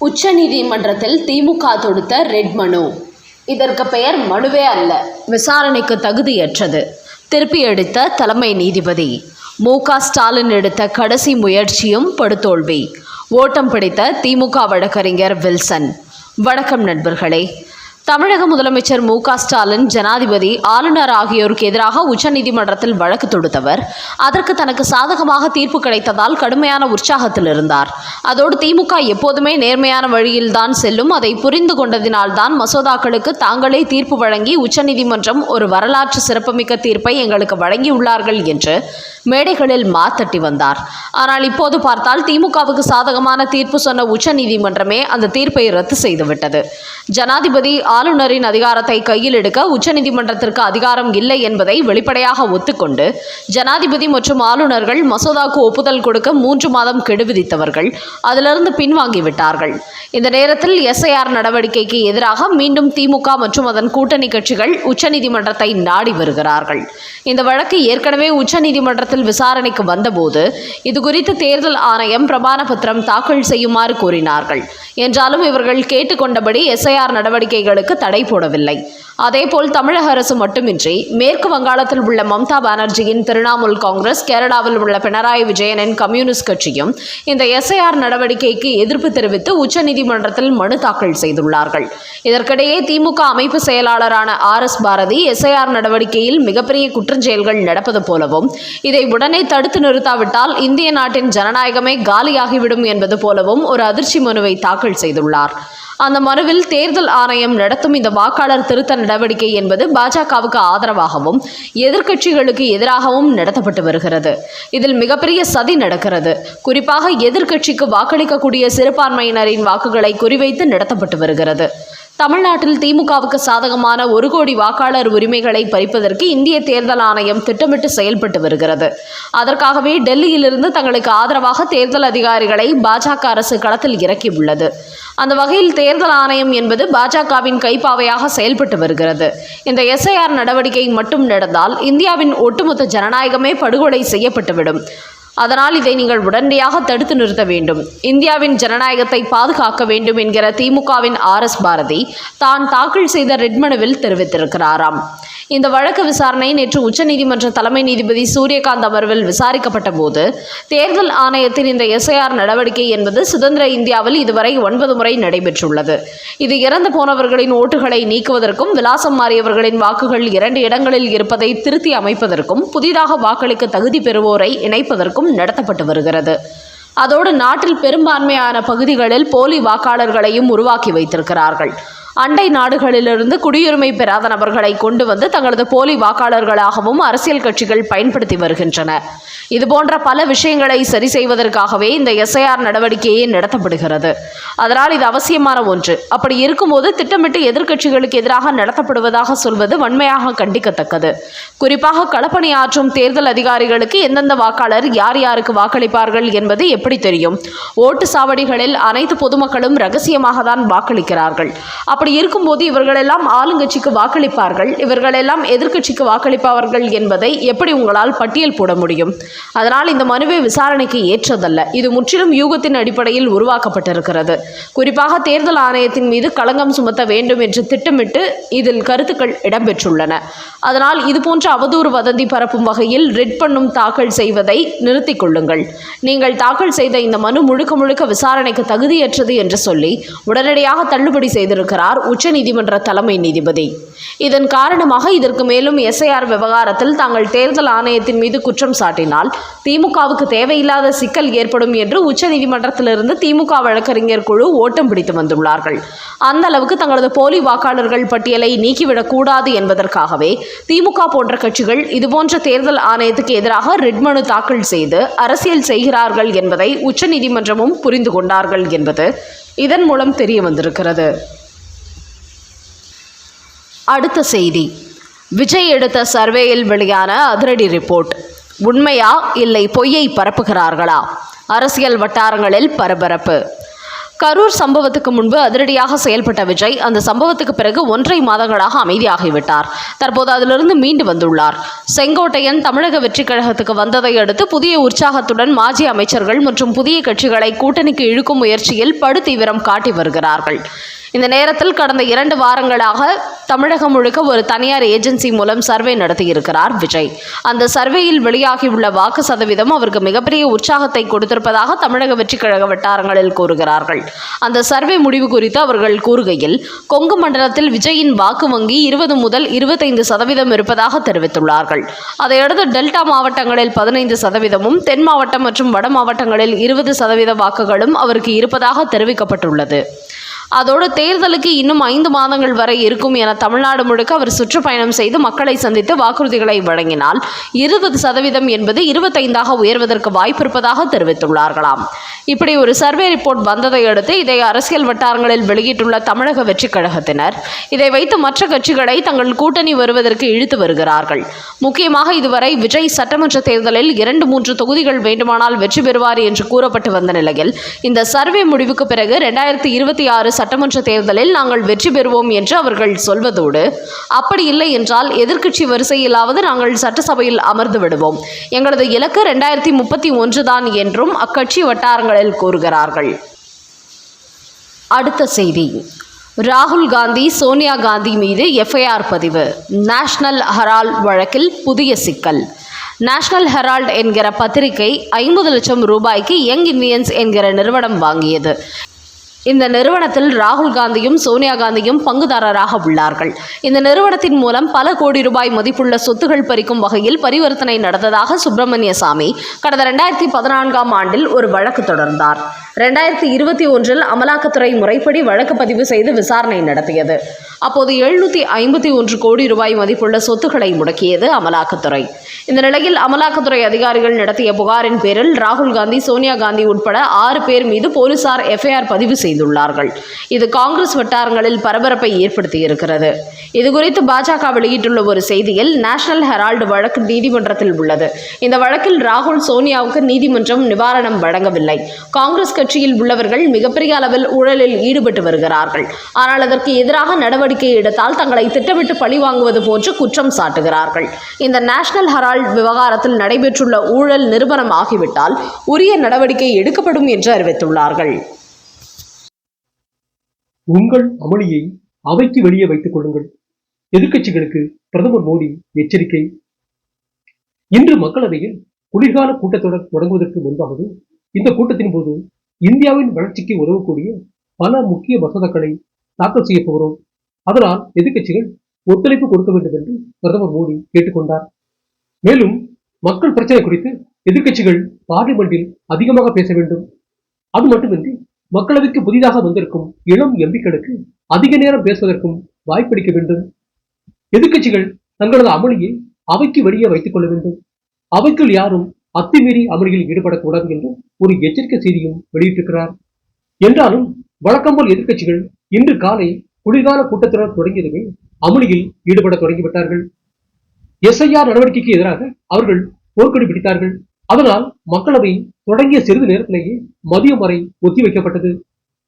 உச்சநீதிமன்றத்தில் திமுக தொடுத்த ரெட் மனு. இதற்கு பெயர் மனுவே அல்ல. விசாரணைக்கு தகுதியற்றது. திருப்பி எடுத்த தலைமை நீதிபதி. மு க ஸ்டாலின் எடுத்த கடைசி முயற்சியும் படுதோல்வி. ஓட்டம் பிடித்த திமுக வழக்கறிஞர் வில்சன். வணக்கம் நண்பர்களே. தமிழக முதலமைச்சர் மு க ஸ்டாலின் ஜனாதிபதி ஆளுநர் ஆகியோருக்கு எதிராக உச்சநீதிமன்றத்தில் வழக்கு தொடுத்தவர். அதற்கு தனக்கு சாதகமாக தீர்ப்பு கிடைத்ததால் கடுமையான உற்சாகத்தில் இருந்தார். அதோடு திமுக எப்போதுமே நேர்மையான வழியில்தான் செல்லும். அதை புரிந்து கொண்டதினால்தான் மசோதாக்களுக்கு தாங்களே தீர்ப்பு வழங்கி உச்சநீதிமன்றம் ஒரு வரலாற்று சிறப்புமிக்க தீர்ப்பை எங்களுக்கு வழங்கியுள்ளார்கள் என்று மேடைகளில் மாத்தட்டி வந்தார். ஆனால் இப்போது பார்த்தால் திமுகவுக்கு சாதகமான தீர்ப்பு சொன்ன உச்சநீதிமன்றமே அந்த தீர்ப்பை ரத்து செய்துவிட்டது. ஜனாதிபதி ஆளுநரின் அதிகாரத்தை கையில் எடுக்க உச்சநீதிமன்றத்திற்கு அதிகாரம் இல்லை என்பதை வெளிப்படையாக ஒத்துக்கொண்டு ஜனாதிபதி மற்றும் ஆளுநர்கள் மசோதாவுக்கு ஒப்புதல் கொடுக்க மூன்று மாதம் கெடு விதித்தவர்கள் அதிலிருந்து பின்வாங்கிவிட்டார்கள். இந்த நேரத்தில் எஸ்ஐஆர் நடவடிக்கைக்கு எதிராக மீண்டும் திமுக மற்றும் அதன் கூட்டணி கட்சிகள் உச்சநீதிமன்றத்தை நாடி வருகிறார்கள். இந்த வழக்கு ஏற்கனவே உச்சநீதிமன்றத்தில் விசாரணைக்கு வந்தபோது இதுகுறித்து தேர்தல் ஆணையம் பிரமாண பத்திரம் தாக்கல் செய்யுமாறு கூறினார்கள். என்றாலும் இவர்கள் கேட்டுக்கொண்டபடி எஸ்ஐஆர் நடவடிக்கைகளுக்கு தடை போடவில்லை. அதேபோல் தமிழக அரசு மட்டுமின்றி மேற்கு வங்காளத்தில் உள்ள மம்தா பானர்ஜியின் திரிணாமுல் காங்கிரஸ் கேரளாவில் உள்ள பினராயி விஜயனின் கம்யூனிஸ்ட் கட்சியும் இந்த எஸ்ஐஆர் நடவடிக்கைக்கு எதிர்ப்பு தெரிவித்து உச்சநீதிமன்றத்தில் மனு தாக்கல் செய்துள்ளார்கள். இதற்கிடையே திமுக அமைப்பு செயலாளரான ஆர் எஸ் பாரதி எஸ்ஐஆர் நடவடிக்கையில் மிகப்பெரிய குற்றஞ்செயல்கள் நடப்பது போலவும் இதை உடனே தடுத்து நிறுத்தாவிட்டால் இந்திய நாட்டின் ஜனநாயகமே காலியாகிவிடும் என்பது போலவும் ஒரு அதிர்ச்சி மனுவை தாக்கல் செய்துள்ளார். அந்த மனுவில் தேர்தல் ஆணையம் நடத்தும் இந்த வாக்காளர் திருத்த நடவடிக்கை என்பது பாஜகவுக்கு ஆதரவாகவும் எதிர்க்கட்சிகளுக்கு எதிராகவும் நடத்தப்பட்டு வருகிறது. இதில் மிகப்பெரிய சதி நடக்கிறது. குறிப்பாக எதிர்க்கட்சிக்கு வாக்களிக்கக்கூடிய சிறுபான்மையினரின் வாக்குகளை குறிவைத்து நடத்தப்பட்டு வருகிறது. தமிழ்நாட்டில் திமுகவுக்கு சாதகமான ஒரு கோடி வாக்காளர் உரிமைகளை பறிப்பதற்கு இந்திய தேர்தல் ஆணையம் திட்டமிட்டு செயல்பட்டு வருகிறது. அதற்காகவே டெல்லியிலிருந்து தங்களுக்கு ஆதரவாக தேர்தல் அதிகாரிகளை பாஜக அரசு களத்தில் இறக்கியுள்ளது. அந்த வகையில் தேர்தல் ஆணையம் என்பது பாஜகவின் கைப்பாவையாக செயல்பட்டு வருகிறது. இந்த எஸ்ஐஆர் நடவடிக்கை மட்டும் நடந்தால் இந்தியாவின் ஒட்டுமொத்த ஜனநாயகமே படுகொலை செய்யப்பட்டுவிடும். அதனால் இதை நீங்கள் உடனடியாக தடுத்து நிறுத்த வேண்டும். இந்தியாவின் ஜனநாயகத்தை பாதுகாக்க வேண்டும் என்கிற திமுகவின் ஆர் எஸ் பாரதி தான் தாக்கல் செய்த ரெட் மனுவில் தெரிவித்திருக்கிறாராம். இந்த வழக்கு விசாரணை நேற்று உச்சநீதிமன்ற தலைமை நீதிபதி சூரியகாந்த் அமர்வில் விசாரிக்கப்பட்ட போது தேர்தல் ஆணையத்தின் இந்த எஸ்ஐஆர் நடவடிக்கை என்பது சுதந்திர இந்தியாவில் இதுவரை ஒன்பது முறை நடைபெற்றுள்ளது. இது இறந்து போனவர்களின் ஓட்டுகளை நீக்குவதற்கும் விலாசம் மாறியவர்களின் வாக்குகள் இரண்டு இடங்களில் இருப்பதை திருத்தி அமைப்பதற்கும் புதிதாக வாக்களிக்க தகுதி பெறுவோரை இணைப்பதற்கும் நடத்தப்பட்டு வருகிறது. அதோடு நாட்டில் பெரும்பான்மையான பகுதிகளில் போலி வாக்காளர்களையும் உருவாக்கி வைத்திருக்கிறார்கள். அண்டை நாடுகளிலிருந்து குடியுரிமை பெறாத நபர்களை கொண்டு வந்து தங்களது போலி வாக்காளர்களாகவும் அரசியல் கட்சிகள் பயன்படுத்தி வருகின்றன. இதுபோன்ற பல விஷயங்களை சரி செய்வதற்காகவே இந்த எஸ்ஐஆர் நடவடிக்கையே நடத்தப்படுகிறது. அதனால் இது அவசியமான ஒன்று. அப்படி இருக்கும்போது திட்டமிட்டு எதிர்க்கட்சிகளுக்கு எதிராக நடத்தப்படுவதாக சொல்வது வன்மையாக கண்டிக்கத்தக்கது. குறிப்பாக களப்பணியாற்றும் தேர்தல் அதிகாரிகளுக்கு எந்தெந்த வாக்காளர் யார் யாருக்கு வாக்களிப்பார்கள் என்பது எப்படி தெரியும்? ஓட்டு சாவடிகளில் அனைத்து பொதுமக்களும் ரகசியமாக தான் வாக்களிக்கிறார்கள். அப்படி இருக்கும்போது இவர்களெல்லாம் ஆளுங்கட்சிக்கு வாக்களிப்பார்கள். இவர்களெல்லாம் எதிர்க்கட்சிக்கு வாக்களிப்பவர்கள் என்பதை எப்படி உங்களால் பட்டியல் போட முடியும்? அதனால் இந்த மனுவை விசாரணைக்கு ஏற்றதல்ல. இது முற்றிலும் யூகத்தின் அடிப்படையில் உருவாக்கப்பட்டிருக்கிறது. குறிப்பாக தேர்தல் ஆணையத்தின் மீது களங்கம் சுமத்த வேண்டும் என்று திட்டமிட்டு இதில் கருத்துக்கள் இடம்பெற்றுள்ளன. அதனால் இதுபோன்ற அவதூறு வதந்தி பரப்பும் வகையில் ரெட் பண்ணும் தாக்கல் செய்வதை நிறுத்திக் கொள்ளுங்கள். நீங்கள் தாக்கல் செய்த இந்த மனு முழுக்க முழுக்க விசாரணைக்கு தகுதியற்றது என்று சொல்லி உடனடியாக தள்ளுபடி செய்திருக்கிறார் உச்சநீதிமன்ற தலைமை நீதிபதி. இதன் காரணமாக இதற்கு மேலும் எஸ்ஐஆர் விவகாரத்தில் தாங்கள் தேர்தல் ஆணையத்தின் மீது குற்றம் சாட்டினால் திமுகவுக்கு தேவையில்லாத சிக்கல் ஏற்படும் என்று உச்சநீதிமன்றத்திலிருந்து திமுக வழக்கறிஞர் குழு ஓட்டம் பிடித்து வந்துள்ளார்கள். அந்த அளவுக்கு தங்களது போலி வாக்காளர்கள் பட்டியலை நீக்கிவிடக் கூடாது என்பதற்காகவே திமுக போன்ற கட்சிகள் இதுபோன்ற தேர்தல் ஆணையத்துக்கு எதிராக ரிட் மனு தாக்கல் செய்து அரசியல் செய்கிறார்கள் என்பதை உச்சநீதிமன்றமும் புரிந்து கொண்டார்கள் என்பது இதன் மூலம் தெரிய வந்திருக்கிறது. அடுத்த செய்தி. விஜய் எடுத்த சர்வேயில் வெளியான அதிரடி ரிப்போர்ட். உண்மையா இல்லை பொய்யை பரப்புகிறார்களா? அரசியல் வட்டாரங்களில் பரபரப்பு. கரூர் சம்பவத்துக்கு முன்பு அதிரடியாக செயல்பட்ட விஜய் அந்த சம்பவத்துக்கு பிறகு ஒன்றை மாதங்களாக அமைதியாகிவிட்டார். தற்போது அதிலிருந்து மீண்டு வந்துள்ளார். செங்கோட்டையன் தமிழக வெற்றிக் கழகத்துக்கு வந்ததை அடுத்து புதிய உற்சாகத்துடன் மாஜி அமைச்சர்கள் மற்றும் புதிய கட்சிகளை கூட்டணிக்கு இழுக்கும் முயற்சியில் படுதீவிரம் காட்டி வருகிறார்கள். இந்த நேரத்தில் கடந்த இரண்டு வாரங்களாக தமிழகம் முழுக்க ஒரு தனியார் ஏஜென்சி மூலம் சர்வே நடத்தியிருக்கிறார் விஜய். அந்த சர்வேயில் வெளியாகியுள்ள வாக்கு சதவீதம் அவருக்கு மிகப்பெரிய உற்சாகத்தை கொடுத்திருப்பதாக தமிழக வெற்றிக் கழக வட்டாரங்களில் கூறுகிறார்கள். அந்த சர்வே முடிவு குறித்து அவர்கள் கூறுகையில் கொங்கு மண்டலத்தில் விஜயின் வாக்கு வங்கி இருபது முதல் இருபத்தைந்து சதவீதம் இருப்பதாக தெரிவித்துள்ளார்கள். அதையடுத்து டெல்டா மாவட்டங்களில் பதினைந்து சதவீதமும் தென் மாவட்டம் மற்றும் வட மாவட்டங்களில் இருபது சதவீத வாக்குகளும் அவருக்கு இருப்பதாக தெரிவிக்கப்பட்டுள்ளது. அதோடு தேர்தலுக்கு இன்னும் ஐந்து மாதங்கள் வரை இருக்கும் என தமிழ்நாடு முழுக்க அவர் சுற்றுப்பயணம் செய்து மக்களை சந்தித்து வாக்குறுதிகளை வழங்கினால் இருபது சதவீதம் என்பது இருபத்தைந்தாக உயர்வதற்கு வாய்ப்பிருப்பதாக தெரிவித்துள்ளார்களாம். இப்படி ஒரு சர்வே ரிப்போர்ட் வந்ததை அடுத்து இதை அரசியல் வட்டாரங்களில் வெளியிட்டுள்ள தமிழக வெற்றிக் கழகத்தினர் இதை வைத்து மற்ற கட்சிகளை தங்கள் கூட்டணி வருவதற்கு இழுத்து வருகிறார்கள். முக்கியமாக இதுவரை விஜய் சட்டமன்ற தேர்தலில் இரண்டு மூன்று தொகுதிகள் வேண்டுமானால் வெற்றி பெறுவார் என்று கூறப்பட்டு வந்த நிலையில் இந்த சர்வே முடிவுக்கு பிறகு இரண்டாயிரத்தி இருபத்தி ஆறு சட்டமன்ற தேர்தலில் நாங்கள் வெற்றி பெறுவோம் என்று அவர்கள் சொல்வதோடு அப்படி இல்லை என்றால் எதிர்க்கட்சி வரிசையிலாவது நாங்கள் சட்டசபையில் அமர்ந்து விடுவோம். எங்களது இலக்கு ரெண்டாயிரத்தி முப்பத்தி ஒன்று தான் என்றும் அக்கட்சி வட்டாரங்களில் கூறுகிறார்கள். அடுத்த செய்தி. ராகுல் காந்தி சோனியா காந்தி மீது எஃப்ஐஆர் பதிவு. நேஷனல் ஹெரால்ட் வழக்கில் புதிய சிக்கல். நேஷனல் ஹெரால்ட் என்கிற பத்திரிகை ஐம்பது லட்சம் ரூபாய்க்கு யங் இந்தியன்ஸ் என்கிற நிறுவனம் வாங்கியது. இந்த நிறுவனத்தில் ராகுல் காந்தியும் சோனியா காந்தியும் பங்குதாரராக உள்ளார்கள். இந்த நிறுவனத்தின் மூலம் பல கோடி ரூபாய் மதிப்புள்ள சொத்துகள் பறிக்கும் வகையில் பரிவர்த்தனை நடந்ததாக சுப்பிரமணிய சாமி கடந்த இரண்டாயிரத்தி பதினான்காம் ஆண்டில் ஒரு வழக்கு தொடர்ந்தார். ரெண்டாயிரத்தி இருபத்தி ஒன்றில் அமலாக்கத்துறை முறைப்படி வழக்கு பதிவு செய்து விசாரணை நடத்தியது. அப்போது எழுநூத்தி ஐம்பத்தி ஒன்று கோடி ரூபாய் மதிப்புள்ள சொத்துக்களை முடக்கியது அமலாக்கத்துறை. இந்த நிலையில் அமலாக்கத்துறை அதிகாரிகள் நடத்திய புகாரின் பேரில் ராகுல் காந்தி சோனியா காந்தி உட்பட ஆறு பேர் மீது போலீசார் எஃப்ஐஆர் பதிவு செய்துள்ளார்கள். இது காங்கிரஸ் வட்டாரங்களில் பரபரப்பை ஏற்படுத்தியிருக்கிறது இதுகுறித்து பாஜக வெளியிட்டுள்ள ஒரு செய்தியில் நேஷனல் ஹெரால்டு வழக்கு நீதிமன்றத்தில் உள்ளது. இந்த வழக்கில் ராகுல் சோனியாவுக்கு நீதிமன்றம் நிவாரணம் வழங்கவில்லை. காங்கிரஸ் கட்சியில் உள்ளவர்கள் மிகப்பெரிய அளவில் ஊழலில் ஈடுபட்டு வருகிறார்கள். ஆனால் அதற்கு எதிராக நடவடிக்கை எடுத்தால் தங்களை திட்டமிட்டு பழி வாங்குவது போன்று குற்றம் சாட்டுகிறார்கள். இந்த நேஷனல் ஹெரால்ட் விவகாரத்தில் நடைபெற்றுள்ள ஊழல் நிறுவனம் ஆகிவிட்டால் உரிய நடவடிக்கை எடுக்கப்படும் என்று அறிவித்துள்ளார்கள். உங்கள் அமளியை அவைக்கு வெளியே வைத்துக் கொள்ளுங்கள். எதிர்கட்சிகளுக்கு பிரதமர் மோடி எச்சரிக்கை. இன்று மக்களவையில் குளிர்கால கூட்டத்தொடர் தொடங்குவதற்கு முன்பாகவே இந்த கூட்டத்தின் போது இந்தியாவின் வளர்ச்சிக்கு உதவக்கூடிய பல முக்கிய மசோதாக்களை தாக்கல் செய்ய போகிறோம். அதனால் எதிர்க்கட்சிகள் ஒத்துழைப்பு கொடுக்க வேண்டும் என்று பிரதமர் மோடி கேட்டுக்கொண்டார். மேலும் மக்கள் பிரச்சனை குறித்து எதிர்க்கட்சிகள் பார்லிமெண்டில் அதிகமாக பேச வேண்டும். அது மட்டுமின்றி மக்களவைக்கு புதிதாக வந்திருக்கும் இளம் எம்பிக்களுக்கு அதிக நேரம் பேசுவதற்கும் வாய்ப்பளிக்க வேண்டும். எதிர்கட்சிகள் தங்களது அமளியை அவைக்கு வெளியே வைத்துக் கொள்ள வேண்டும். அவைக்குள் யாரும் அத்துமீறி அமளியில் ஈடுபடக்கூடாது என்று ஒரு எச்சரிக்கை செய்தியும் வெளியிட்டிருக்கிறார். என்றாலும் வழக்கம் போல் எதிர்க்கட்சிகள் இன்று காலை குளிர்கால கூட்டத்தொடர் தொடங்கியதுமே அமளியில் ஈடுபட தொடங்கிவிட்டார்கள். எஸ்ஐஆர் நடவடிக்கைக்கு எதிராக அவர்கள் போர்க்கொடி பிடித்தார்கள். அதனால் மக்களவை தொடங்கிய சிறிது நேரத்திலேயே மதியம் வரை ஒத்திவைக்கப்பட்டது.